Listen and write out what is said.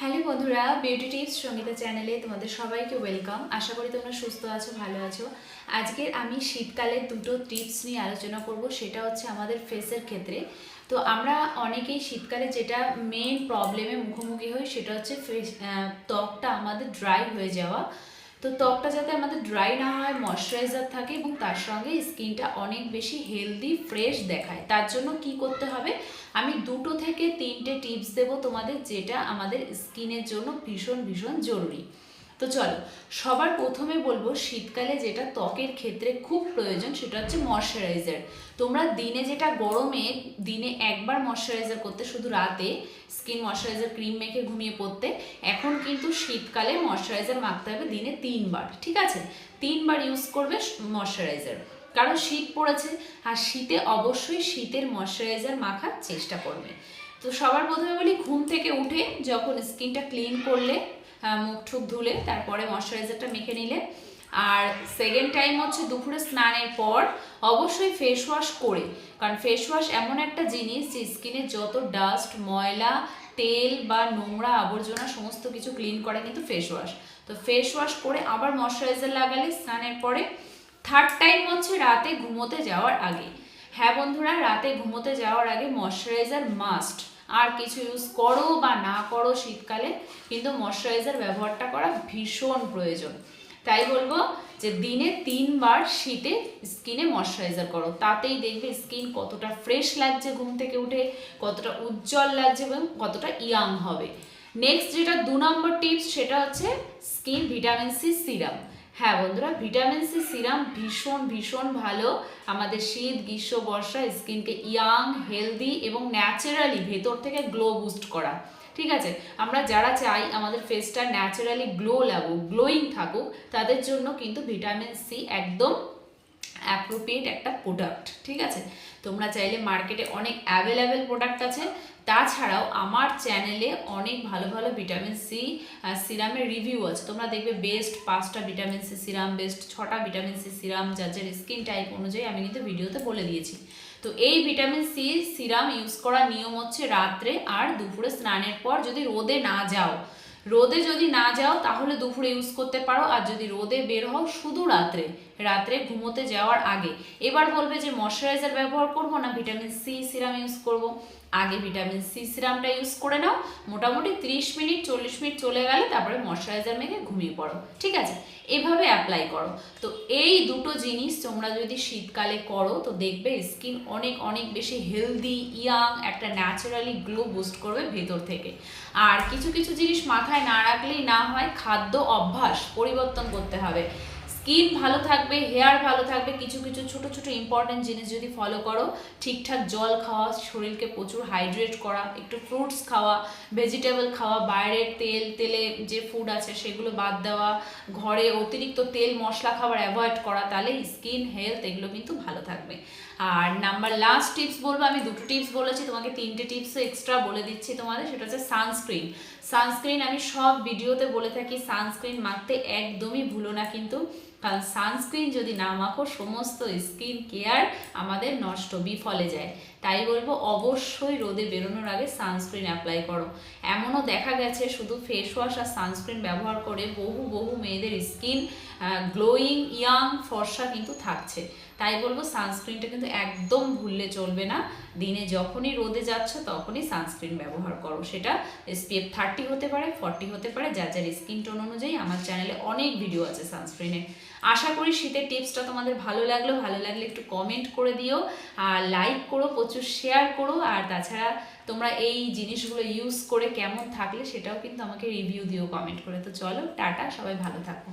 Hello বন্ধুরা beauty tips Sangeeta চ্যানেলে তোমাদের সবাইকে ওয়েলকাম আশা করি তোমরা সুস্থ আছো, ভালো আছো। আজকের আমি শীতকালে দুটো টিপস নিয়ে আলোচনা করব, সেটা হচ্ছে আমাদের ফেসের ক্ষেত্রে। তো আমরা অনেকেই শীতকালে যেটা মেন প্রবলেমে মুখোমুখি হই, সেটা হচ্ছে ফেস ত্বকটা আমাদের ড্রাই হয়ে যাওয়া। তো ত্বকটা যাতে আমাদের ড্রাই না হয় ময়শ্চারাইজার থাকে এবং তার সঙ্গে স্কিনটা অনেক বেশি হেলদি ফ্রেশ দেখায়। তার জন্য কি করতে হবে? আমি দুটো থেকে তিনটে টিপস দেব তোমাদের যেটা আমাদের স্কিনের জন্য ভীষণ ভীষণ জরুরি। তো চলো, সবার প্রথমে বলব শীতকালে যেটা ত্বকের ক্ষেত্রে খুব প্রয়োজন সেটা হচ্ছে ময়শ্চারাইজার তোমরা দিনে যেটা গরমে দিনে একবার ময়শ্চারাইজার করতে, শুধু রাতে স্কিন ময়শ্চারাইজার ক্রিম মেখে ঘুমিয়ে পড়তে, এখন কিন্তু শীতকালে ময়শ্চারাইজার মাখতে হবে দিনে তিনবার, ঠিক আছে? তিনবার ইউজ করবে ময়শ্চারাইজার কারণ শীত পড়েছে আর শীতে অবশ্যই শীতের ময়শ্চারাইজার মাখার চেষ্টা করবে। তো সবার প্রথমে বলি, ঘুম থেকে উঠে যখন স্কিনটা ক্লিন করলে মুখ ঠুক ধুলে তারপরে ময়শ্চারাইজারটা মেখে নিলে। আর সেকেন্ড টাইম হচ্ছে দুপুরে স্নানের পর অবশ্যই ফেস ওয়াশ করে। কারণ ফেস ওয়াশ এমন একটা জিনিস যে স্কিনে যত ডাস্ট ময়লা, তেল বা নোংরা আবর্জনা সমস্ত কিছু ক্লিন করে কিন্তু ফেস ওয়াশ তো ফেস ওয়াশ করে আবার ময়শ্চারাইজার লাগালে স্নানের পরে থার্ড টাইম হচ্ছে রাতে ঘুমোতে যাওয়ার আগে। হ্যাঁ বন্ধুরা, রাতে ঘুমোতে যাওয়ার আগে ময়শ্চারাইজার মাস্ট আর কিছু ইউজ করো বা না করো শীতকালে কিন্তু ময়শ্চারাইজার ব্যবহারটা করা ভীষণ প্রয়োজন। তাই বলব যে দিনে তিনবার শীতে স্কিনে ময়শ্চারাইজার করো। তাতেই দেখবে স্কিন কতটা ফ্রেশ লাগছে ঘুম থেকে উঠে, কতটা উজ্জ্বল লাগছে এবং কতটা ইয়াং হবে। নেক্সট যেটা দু নম্বর টিপস সেটা হচ্ছে স্কিন ভিটামিন সি সিরাম হ্যাঁ বন্ধুরা, ভিটামিন সি সিরাম ভীষণ ভীষণ ভালো। আমাদের শীত, গ্রীষ্ম, বর্ষা, স্কিনকে ইয়াং, হেলদি এবং ন্যাচারালি ভেতর থেকে গ্লো বুস্ট করা। ঠিক আছে? আমরা যারা চাই আমাদের ফেসটা ন্যাচারালি গ্লো লাগুক, গ্লোয়িং থাকুক, তাদের জন্য কিন্তু ভিটামিন সি একদম অ্যাপ্রোপ্রিয়েট একটা প্রোডাক্ট ঠিক আছে? তোমরা চাইলে মার্কেটে অনেক অ্যাভেলেবেল প্রোডাক্ট আছে। তাছাড়াও আমার চ্যানেলে অনেক ভালো ভালো ভিটামিন সি সিরামের রিভিউ আছে। তোমরা দেখবে বেস্ট পাঁচটা ভিটামিন সি সিরাম বেস্ট ছটা ভিটামিন সি সিরাম যার যার স্কিন টাইপ অনুযায়ী আমি কিন্তু ভিডিওতে বলে দিয়েছি। তো এই ভিটামিন সি সিরাম ইউজ করার নিয়ম হচ্ছে রাত্রে আর দুপুরে স্নানের পর যদি রোদে না যাও রোদে যদি না যাও, তাহলে দুপুরে ইউজ করতে পারো। আর যদি রোদে বের হও, শুধু রাত্রে। রাত্রে ঘুমোতে যাওয়ার আগে। এবার বলবে যে ময়শ্চারাইজার ব্যবহার করব না ভিটামিন সি সিরাম ইউজ করব। আগে ভিটামিন সি সিরামটা ইউজ করে নাও। মোটামুটি 30 মিনিট, চল্লিশ মিনিট চলে গেলে তারপরে ময়শ্চারাইজার মেখে ঘুমিয়ে পড়ো। ঠিক আছে? এভাবে অ্যাপ্লাই করো। তো এই দুটো জিনিস তোমরা যদি শীতকালে করো, তো দেখবে স্কিন অনেক অনেক বেশি হেলদি ইয়াং একটা ন্যাচারালি গ্লো বুস্ট করবে ভেতর থেকে। আর কিছু কিছু জিনিস মাথায় না রাখলেই না হয়, খাদ্য অভ্যাস পরিবর্তন করতে হবে। স্কিন ভালো থাকবে, হেয়ার ভালো থাকবে, কিছু কিছু ছোট ছোট ইম্পর্টেন্ট জিনিস যদি ফলো করো, ঠিকঠাক জল খাওয়া, শরীরকে প্রচুর হাইড্রেট করা, একটু ফ্রুটস খাওয়া ভেজিটেবল খাওয়া, বাইরের তেল, তেলে যে ফুড আছে সেগুলো বাদ দেওয়া, ঘরে অতিরিক্ত তেল, মশলা খাবার অ্যাভয়েড করা, তাহলে স্কিন হেলথ এগুলো কিন্তু ভালো থাকবে। আর নাম্বার লাস্ট টিপস বলব, আমি দুটো টিপস বলেছি, তোমাকে তিনটে টিপস এক্সট্রা বলে দিচ্ছি তোমাদের, সেটা হচ্ছে সানস্ক্রিন সানস্ক্রিন আমি সব ভিডিওতে বলে থাকি সানস্ক্রিন মাখতে একদমই ভুলো না কিন্তু। কারণ সানস্ক্রিন যদি না মাখো, সমস্ত স্কিন কেয়ার আমাদের নষ্ট, বিফলে যায়। তাই বলব অবশ্যই রোদে বেরোনোর আগে সানস্ক্রিন অ্যাপ্লাই করো। এমনও দেখা গেছে শুধু ফেস ওয়াশ আর সানস্ক্রিন ব্যবহার করে বহু বহু মেয়েদের স্কিন গ্লোয়িং ইয়াং ফর্সা কিন্তু থাকছে। তাই বলব সানস্ক্রিনটা কিন্তু একদম ভুললে চলবে না। দিনে যখনই রোদে যাচ্ছ তখনই সানস্ক্রিন ব্যবহার করো। সেটা এসপিএফ থার্টি হতে পারে ফর্টি হতে পারে, যার যার স্কিন টোন অনুযায়ী আমার চ্যানেলে অনেক ভিডিও আছে সানস্ক্রিনের আশা করি শীতের টিপসটা তোমাদের ভালো লাগল। ভালো লাগলে একটু কমেন্ট করে দিও, আর লাইক করো, প্রচুর শেয়ার করো, আর তাছাড়া তোমরা এই জিনিসগুলো ইউজ করে কেমন থাকলে সেটাও কিন্তু আমাকে রিভিউ দিও কমেন্ট করে। তো চলো, টাটা, সবাই ভালো থাকো।